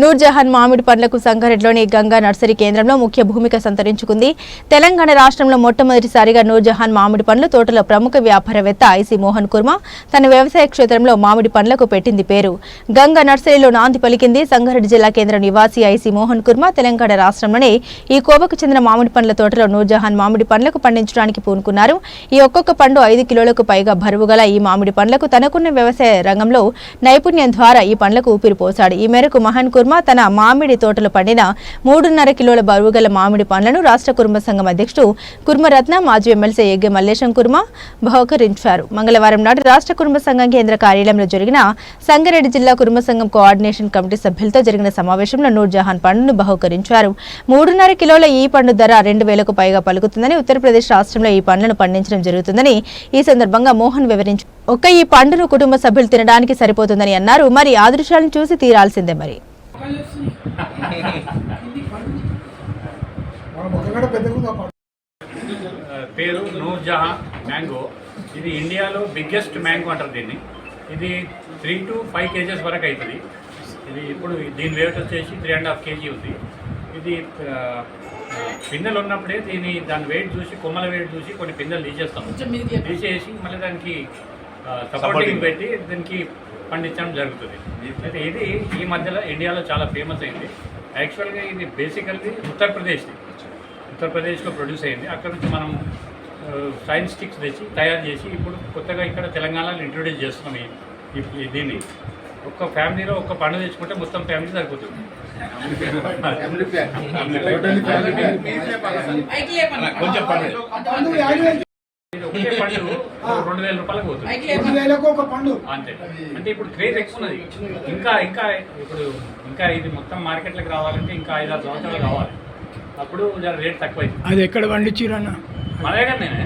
నూర్జహాన్ మామిడి పండ్లకు సంగారెడ్డిలోని గంగా నర్సరీ కేంద్రంలో ముఖ్య భూమిక సంతరించుకుంది. తెలంగాణ రాష్ట్రంలో మొట్టమొదటిసారిగా నూర్జహాన్ మామిడి పండ్ల తోటలో ప్రముఖ వ్యాపారవేత్త ఐసీ మోహన్ కుర్మా తన వ్యవసాయ క్షేత్రంలో మామిడి పండ్లకు పెట్టింది పేరు. గంగా నర్సరీలో నాంది పలికింది సంగారెడ్డి జిల్లా కేంద్రం నివాసి ఐసీ మోహన్ కుర్మా. తెలంగాణ రాష్ట్రంలోనే ఈ కోవకు చెందిన మామిడి పండ్ల తోటలో నూర్జహాన్ మామిడి పండ్లకు పండించడానికి పూనుకున్నారు. ఈ ఒక్కొక్క పండు ఐదు కిలోలకు పైగా బరువు గల ఈ మామిడి పండ్లకు తనకున్న వ్యవసాయ రంగంలో నైపుణ్యం ద్వారా ఈ పండ్లకు ఊపిరిపోశాడు ఈ మేరకు మహాన్ కుర్మా తన మామిడి తోటలో పండిన మూడున్నర కిలోల బరువుగల మామిడి పండ్లను రాష్ట్ర కుర్మ సంఘం అధ్యక్షుడు కుర్మరత్న మాజీ ఎమ్మెల్సీ ఎగ్గె మల్లేశం కుర్మా బహుకరించారు. మంగళవారం నాడు రాష్ట్ర కుర్మ సంఘం కేంద్ర కార్యాలయంలో జరిగిన సంగారెడ్డి జిల్లా కుర్మ సంఘం కోఆర్డినేషన్ కమిటీ సభ్యులతో జరిగిన సమావేశంలో నూర్జహాన్ పండును బహుకరించారు. మూడున్నర కిలోల ఈ పండు ధర రెండు వేలకు పైగా పలుకుతుందని ఉత్తరప్రదేశ్ రాష్ట్రంలో ఈ పండ్లను పండించడం జరుగుతుందని ఈ సందర్భంగా మోహన్ వివరించారు ఒక్క ఈ పండును కుటుంబ సభ్యులు తినడానికి సరిపోతుందని అన్నారు. మరి ఆ దృశ్యాలను చూసి తీరాల్సిందే మరి. పేరు నూర్జహాన్ మ్యాంగో. ఇది ఇండియాలో బిగ్గెస్ట్ మ్యాంగో అంటారు దీన్ని. ఇది త్రీ టు ఫైవ్ కేజెస్ వరకు అవుతుంది ఇది ఇప్పుడు దీని వెయిట్ వచ్చేసి త్రీ అండ్ హాఫ్ కేజీ ఉంది ఇది పిందెలు ఉన్నప్పుడే దీని దాని వెయిట్ చూసి కొమ్మల వెయిట్ చూసి కొన్ని పిందెలు తీసేస్తాం. తీసేసి మళ్ళీ దానికి సపోర్టింగ్ పెట్టి దీనికి పండించడం జరుగుతుంది. అయితే ఇది ఈ మధ్యలో ఇండియాలో చాలా ఫేమస్ అయింది. యాక్చువల్గా ఇది బేసికల్లీ ఉత్తరప్రదేశ్ ఉత్తరప్రదేశ్లో ప్రొడ్యూస్ అయింది. అక్కడ నుంచి మనం సైన్స్ స్టిక్స్ తెచ్చి తయారు చేసి ఇప్పుడు కొత్తగా ఇక్కడ తెలంగాణలో ఇంట్రొడ్యూస్ చేస్తున్నాం ఈ- దీన్ని. ఒక్క ఫ్యామిలీలో ఒక్క పండు తెచ్చుకుంటే మొత్తం ఫ్యామిలీ సరిపోతుంది. కొంచెం రెండు వేల రూపాయలకు పోతుంది రెండు వేలకు ఒక పండు అంతే అంటే ఇప్పుడు క్రేజ్ ఎక్కువ ఉన్నది ఇంకా ఇంకా ఇప్పుడు ఇంకా ఇది మొత్తం మార్కెట్లోకి రావాలంటే ఇంకా ఐదు ఆరు సంవత్సరాలు కావాలి అప్పుడు రేట్ తక్కువ అది ఎక్కడ పండించిరన్న మన దగ్గర నేనే